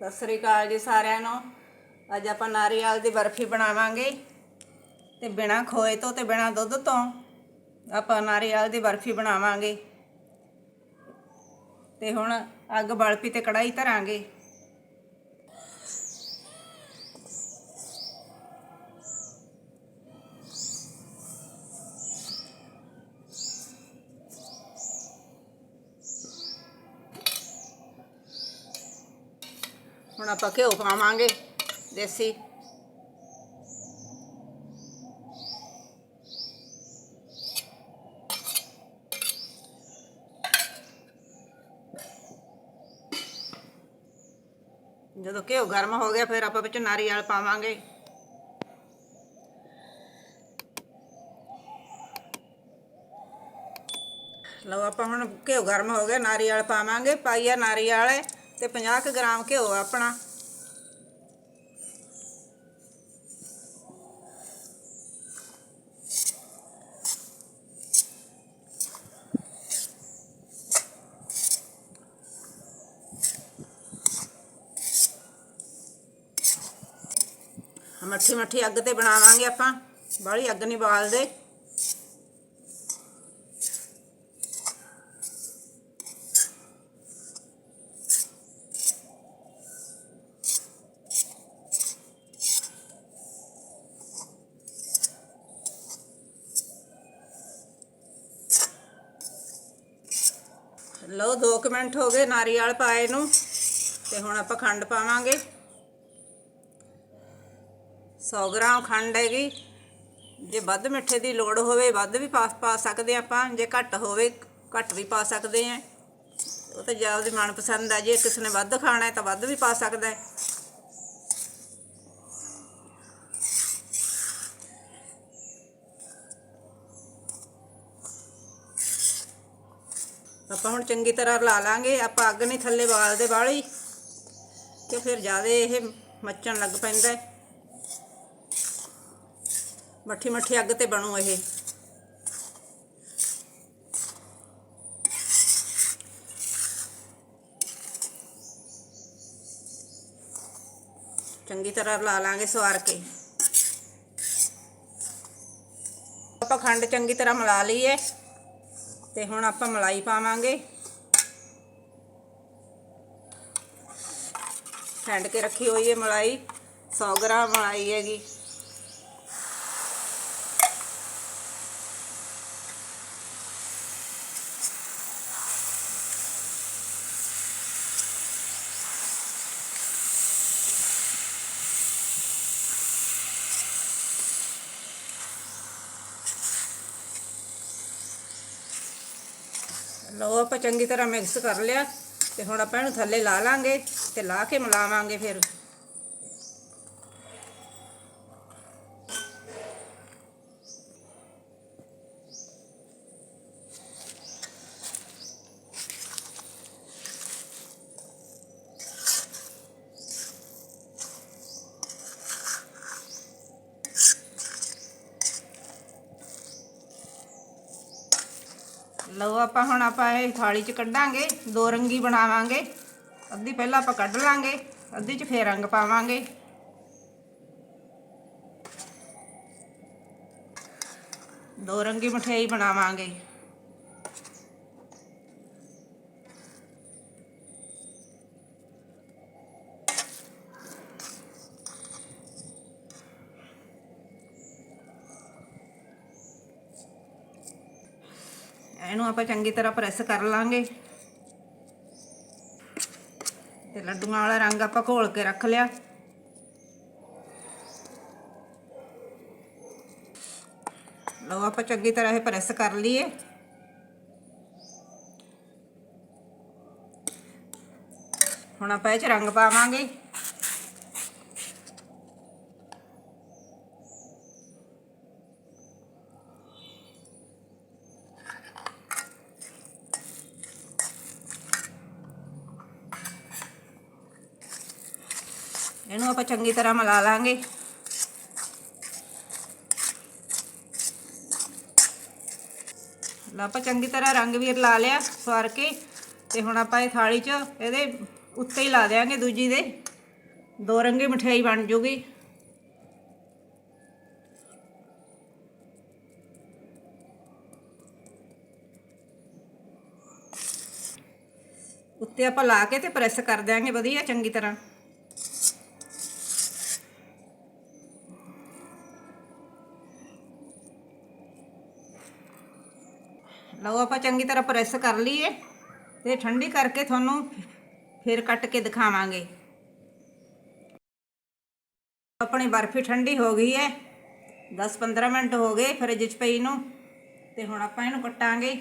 ਸਤਿ ਸ੍ਰੀ ਅਕਾਲ ਜੀ ਸਾਰਿਆਂ ਨੂੰ। ਅੱਜ ਆਪਾਂ ਨਾਰੀਅਲ ਦੀ ਬਰਫੀ ਬਣਾਵਾਂਗੇ ਤੇ ਬਿਨਾ ਖੋਏ ਤੋਂ ਤੇ ਬਿਨਾ ਦੁੱਧ ਤੋਂ ਆਪਾਂ ਨਾਰੀਅਲ ਦੀ ਬਰਫੀ ਬਣਾਵਾਂਗੇ। ਤੇ ਹੁਣ ਅੱਗ ਬਲ ਪਈ ਤੇ ਕੜਾਈ ਧਰਾਂਗੇ। ਹੁਣ ਆਪਾਂ ਘਿਓ ਪਾਵਾਂਗੇ, ਦੇਸੀ। ਜਦੋਂ ਘਿਓ ਗਰਮ ਹੋ ਗਿਆ, ਫਿਰ ਆਪਾਂ ਵਿੱਚ ਨਾਰੀਅਲ ਪਾਵਾਂਗੇ। ਲਓ ਆਪਾਂ ਹੁਣ ਘਿਓ ਗਰਮ ਹੋ ਗਿਆ, ਨਾਰੀਅਲ ਪਾਵਾਂਗੇ, ਪਾਈਆ ਨਾਰੀਅਲ। ਤੇ 50 ਕੁ ਗ੍ਰਾਮ ਘਿਓ ਆਪਣਾ। ਮੱਠੀ ਮੱਠੀ ਅੱਗ ਤੇ ਬਣਾਵਾਂਗੇ ਆਪਾਂ। ਬਾਹਲੀ ਅੱਗ ਨਹੀਂ ਬਾਲਦੇ। ਲਓ 2 ਮਿੰਟ ਹੋ ਗਏ ਨਾਰੀਅਲ ਪਾਏ ਨੂੰ, ਤੇ ਹੁਣ ਆਪਾਂ ਖੰਡ ਪਾਵਾਂਗੇ। 100 ਗ੍ਰਾਮ ਖੰਡ ਹੈਗੀ। ਜੇ ਵੱਧ ਮਿੱਠੇ ਦੀ ਲੋੜ ਹੋਵੇ, ਵੱਧ ਵੀ ਪਾ ਪਾ ਸਕਦੇ ਹਾਂ ਆਪਾਂ। ਜੇ ਘੱਟ ਹੋਵੇ, ਘੱਟ ਵੀ ਪਾ ਸਕਦੇ ਆ ਉਹ ਤਾਂ ਜਾਂ ਉਹਦੀ ਮਨਪਸੰਦ ਆ। ਜੇ ਕਿਸੇ ਨੇ ਵੱਧ ਖਾਣਾ ਹੈ ਤਾਂ ਵੱਧ ਵੀ ਪਾ ਸਕਦਾ ਹੈ। ਆਪਾਂ ਹੁਣ ਚੰਗੀ ਤਰ੍ਹਾਂ ਰਲਾ ਲਾਂਗੇ, ਆਪਾਂ ਅੱਗ ਨਹੀਂ ਥੱਲੇ ਬਾਲਦੇ ਬਾਹਲੀ ਤੇ ਫਿਰ ਜ਼ਿਆਦਾ ਇਹ ਮੱਚਣ ਲੱਗ ਪੈਂਦਾ ਹੈ। ਮੱਠੀ ਮੱਠੀ ਅੱਗ ਤੇ ਬਣੂ ਇਹ। ਚੰਗੀ ਤਰ੍ਹਾਂ ਲਾ ਲਾਂਗੇ ਸਵਾਰ ਕੇ। ਆਪਾਂ ਖੰਡ ਚੰਗੀ ਤਰ੍ਹਾਂ ਮਿਲਾ ਲਈਏ। ਤੇ ਹੁਣ ਆਪਾਂ ਮਲਾਈ ਪਾਵਾਂਗੇ। ਫੈਂਡ ਕੇ ਰੱਖੀ ਹੋਈ ਹੈ ਮਲਾਈ। 100 ਗ੍ਰਾਮ ਮਲਾਈ ਹੈਗੀ। ਲਓ ਆਪਾਂ ਚੰਗੀ ਤਰ੍ਹਾਂ ਮਿਕਸ ਕਰ ਲਿਆ ਤੇ ਹੁਣ ਆਪਾਂ ਇਹਨੂੰ ਥੱਲੇ ਲਾ ਲਾਂਗੇ ਤੇ ਲਾ ਕੇ ਮਿਲਾਵਾਂਗੇ ਫਿਰ। ਲਓ ਆਪਾਂ ਹੁਣ ਆਪਾਂ ਇਹ ਥਾਲੀ 'ਚ ਕੱਢਾਂਗੇ, ਦੋ ਰੰਗੀ ਬਣਾਵਾਂਗੇ, ਅੱਧੀ ਪਹਿਲਾਂ ਆਪਾਂ ਕੱਢ ਲਾਂਗੇ, ਅੱਧੀ 'ਚ ਫੇਰ ਰੰਗ ਪਾਵਾਂਗੇ। ਦੋ ਰੰਗੀ ਮਠਿਆਈ ਬਣਾਵਾਂਗੇ। ਇਹਨੂੰ ਆਪਾਂ ਚੰਗੀ ਤਰ੍ਹਾਂ ਪ੍ਰੈਸ ਕਰ ਲਾਂਗੇ। ਤੇ ਲੱਡੂਆਂ ਵਾਲਾ ਰੰਗ ਆਪਾਂ ਘੋਲ ਕੇ ਰੱਖ ਲਿਆ। ਲਓ, ਆਪਾਂ ਚੰਗੀ ਤਰ੍ਹਾਂ ਇਹ ਪ੍ਰੈਸ ਕਰ ਲਈਏ। ਹੁਣ ਆਪਾਂ ਇਹ ਚ ਰੰਗ ਪਾਵਾਂਗੇ। ਇਹਨੂੰ ਆਪਾਂ ਚੰਗੀ ਤਰ੍ਹਾਂ ਮਿਲਾ ਲਾਂਗੇ। ਆਪਾਂ ਚੰਗੀ ਤਰ੍ਹਾਂ ਰੰਗ ਵੀਰ ਲਾ ਲਿਆ ਸਵਾਰ ਕੇ, ਤੇ ਹੁਣ ਆਪਾਂ ਇਹ ਥਾਲੀ 'ਚ ਇਹਦੇ ਉੱਤੇ ਹੀ ਲਾ ਦੇਾਂਗੇ ਦੂਜੀ ਦੇ। ਦੋ ਰੰਗੀ ਮਠਿਆਈ ਬਣ ਜੂਗੀ। ਉੱਤੇ ਆਪਾਂ ਲਾ ਕੇ ਤੇ ਪ੍ਰੈਸ ਕਰ ਦਿਆਂਗੇ ਵਧੀਆ, ਚੰਗੀ ਤਰ੍ਹਾਂ। ਲਓ ਆਪਾਂ ਚੰਗੀ ਤਰ੍ਹਾਂ ਪ੍ਰੈਸ ਕਰ ਲਈਏ ਤੇ ਠੰਡੀ ਕਰਕੇ ਤੁਹਾਨੂੰ ਫਿਰ ਕੱਟ ਕੇ ਦਿਖਾਵਾਂਗੇ। ਆਪਣੀ ਬਰਫੀ ਠੰਡੀ ਹੋ ਗਈ ਹੈ। 10-15 ਮਿੰਟ ਹੋ ਗਏ ਫਰਿੱਜ 'ਚ ਪਈ ਨੂੰ ਤੇ ਹੁਣ ਆਪਾਂ ਇਹਨੂੰ ਕੱਟਾਂਗੇ।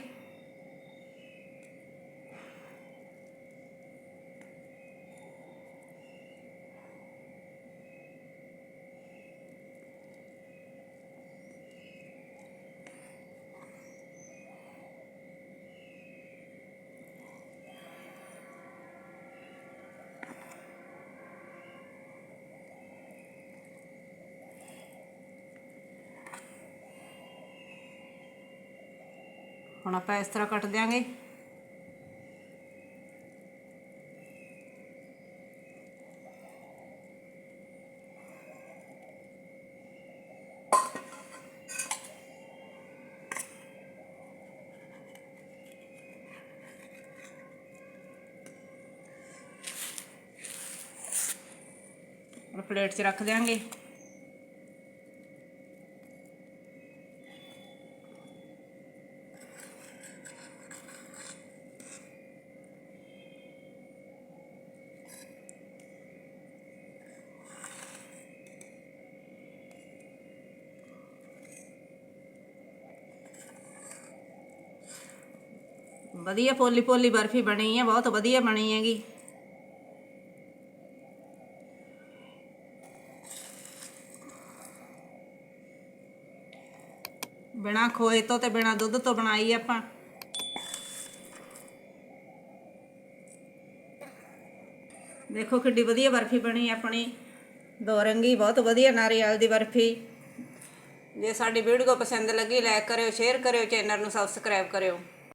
ਹੁਣ ਆਪਾਂ ਇਸ ਤਰ੍ਹਾਂ ਕੱਟ ਦਿਆਂਗੇ। ਪਲੇਟ 'ਚ ਰੱਖ ਦਿਆਂਗੇ। ਵਧੀਆ ਪੋਲੀ ਪੋਲੀ ਬਰਫੀ ਬਣੀ ਹੈ ਬਹੁਤ ਵਧੀਆ ਬਣੀ ਹੈਗੀ। ਬਿਨਾ ਖੋਏ ਤੋਂ ਤੇ ਬਿਨਾ ਦੁੱਧ ਤੋਂ ਬਣਾਈ ਆਪਾਂ। ਦੇਖੋ ਕਿੱਡੀ ਵਧੀਆ ਬਰਫੀ ਬਣੀ ਆਪਣੀ। ਦੋ ਰੰਗੀ, ਬਹੁਤ ਵਧੀਆ ਨਾਰੀਅਲ ਦੀ ਬਰਫੀ। ਜੇ ਸਾਡੀ ਵੀਡੀਓ ਪਸੰਦ ਲੱਗੀ ਲਾਈਕ ਕਰਿਓ ਸ਼ੇਅਰ ਕਰਿਓ ਚੈਨਲ ਨੂੰ ਸਬਸਕ੍ਰਾਈਬ ਕਰਿਓ।